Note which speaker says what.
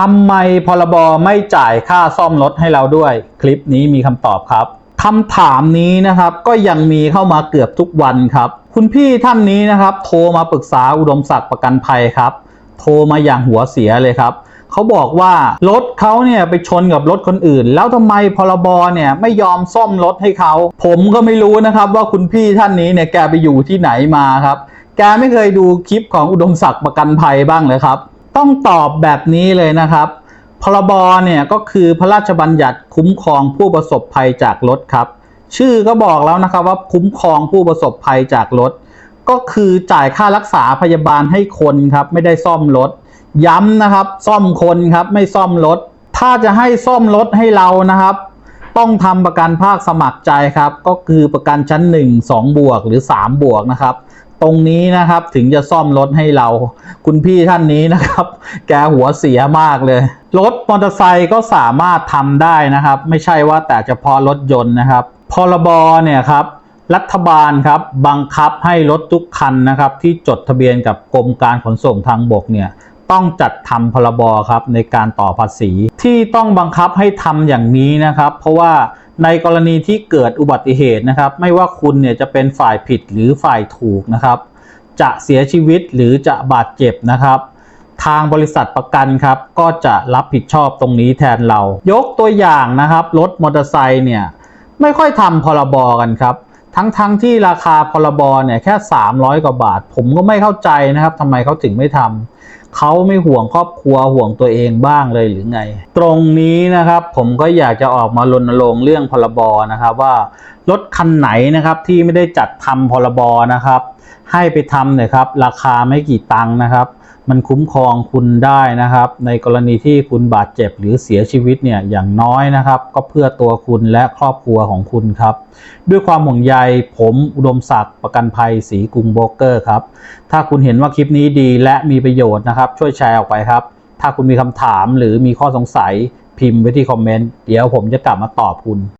Speaker 1: ทำไมพรบไม่จ่ายค่าซ่อมรถให้เราด้วย คลิปนี้มีคำตอบครับคำถามนี้นะครับก็ยังมีเข้ามาเกือบทุกวันครับ คุณพี่ท่านนี้นะครับ โทรมาปรึกษาอุดมศักดิ์ประกันภัยครับ โทรมาอย่างหัวเสียเลยครับเขาบอกว่ารถเขาเนี่ยไปชนกับรถคนอื่น แล้วทำไมพรบเนี่ยไม่ยอมซ่อมรถให้เขา ผมก็ไม่รู้นะครับว่าคุณพี่ท่านนี้เนี่ยแกไปอยู่ที่ไหนมาครับ แกไม่เคยดูคลิปของอุดมศักดิ์ประกันภัยบ้างเลยครับ ต้องตอบแบบนี้เลยนะครับ พรบเนี่ยก็คือพระราชบัญญัติคุ้มครองผู้ประสบภัยจากรถครับ ชื่อก็บอกแล้วนะครับว่าคุ้มครองผู้ประสบภัยจากรถ ก็คือจ่ายค่ารักษาพยาบาลให้คนครับไม่ได้ซ่อมรถ ย้ำนะครับซ่อมคนครับไม่ซ่อมรถ ถ้าจะให้ซ่อมรถให้เรานะครับ ต้องทำประกันภาคสมัครใจครับ ก็คือประกันชั้น 1 2 บวกหรือ 3 บวกนะครับ ตรงนี้นะครับถึงจะซ่อมรถให้เรา คุณพี่ท่านนี้นะครับ แกหัวเสียมากเลย รถมอเตอร์ไซค์ก็สามารถทำได้นะครับ ไม่ใช่ว่าแต่เฉพาะรถยนต์นะครับ พรบเนี่ยครับ รัฐบาลครับบังคับให้รถทุกคันนะครับ ที่จดทะเบียนกับกรมการขนส่งทางบกเนี่ยต้องจัดทำพรบครับในการต่อภาษีที่ต้องบังคับให้ทำอย่างนี้นะครับ เพราะว่า ในกรณีที่เกิดอุบัติเหตุนะครับ ไม่ว่าคุณเนี่ยจะเป็นฝ่ายผิดหรือฝ่ายถูกนะครับ จะเสียชีวิตหรือจะบาดเจ็บนะครับ ทางบริษัทประกันครับก็จะรับผิดชอบตรงนี้แทนเรา ยกตัวอย่างนะครับรถมอเตอร์ไซค์เนี่ยไม่ค่อยทำพรบกันครับ ทั้งๆทที่ราคาพรบเนี่ยแค่ 300 กว่าบาท ผมก็ไม่เข้าใจนะครับทำไมเขาถึงไม่ทำเขาไม่ห่วงครอบครัวห่วงตัวเองบ้างเลยหรือไง ตรงนี้นะครับผมก็อยากจะออกมารณรงค์เรื่องพรบนะครับว่ารถคันไหนนะครับที่ไม่ได้จัดทำพรบนะครับ ให้ไปทำเนี่ยครับราคาไม่กี่ตังค์นะครับ มันคุ้มครองคุณได้นะครับ ในกรณีที่คุณบาดเจ็บหรือเสียชีวิตเนี่ยอย่างน้อยนะครับ ก็เพื่อตัวคุณและครอบครัวของคุณครับ ด้วยความห่วงใยผมอุดมศักดิ์ประกันภัยสีกรุงโบรกเกอร์ครับ ถ้าคุณเห็นว่าคลิปนี้ดีและมีประโยชน์นะครับ ช่วยแชร์ออกไปครับ ถ้าคุณมีคำถามหรือมีข้อสงสัยพิมพ์ไว้ที่คอมเมนต์เดี๋ยวผมจะกลับมาตอบคุณ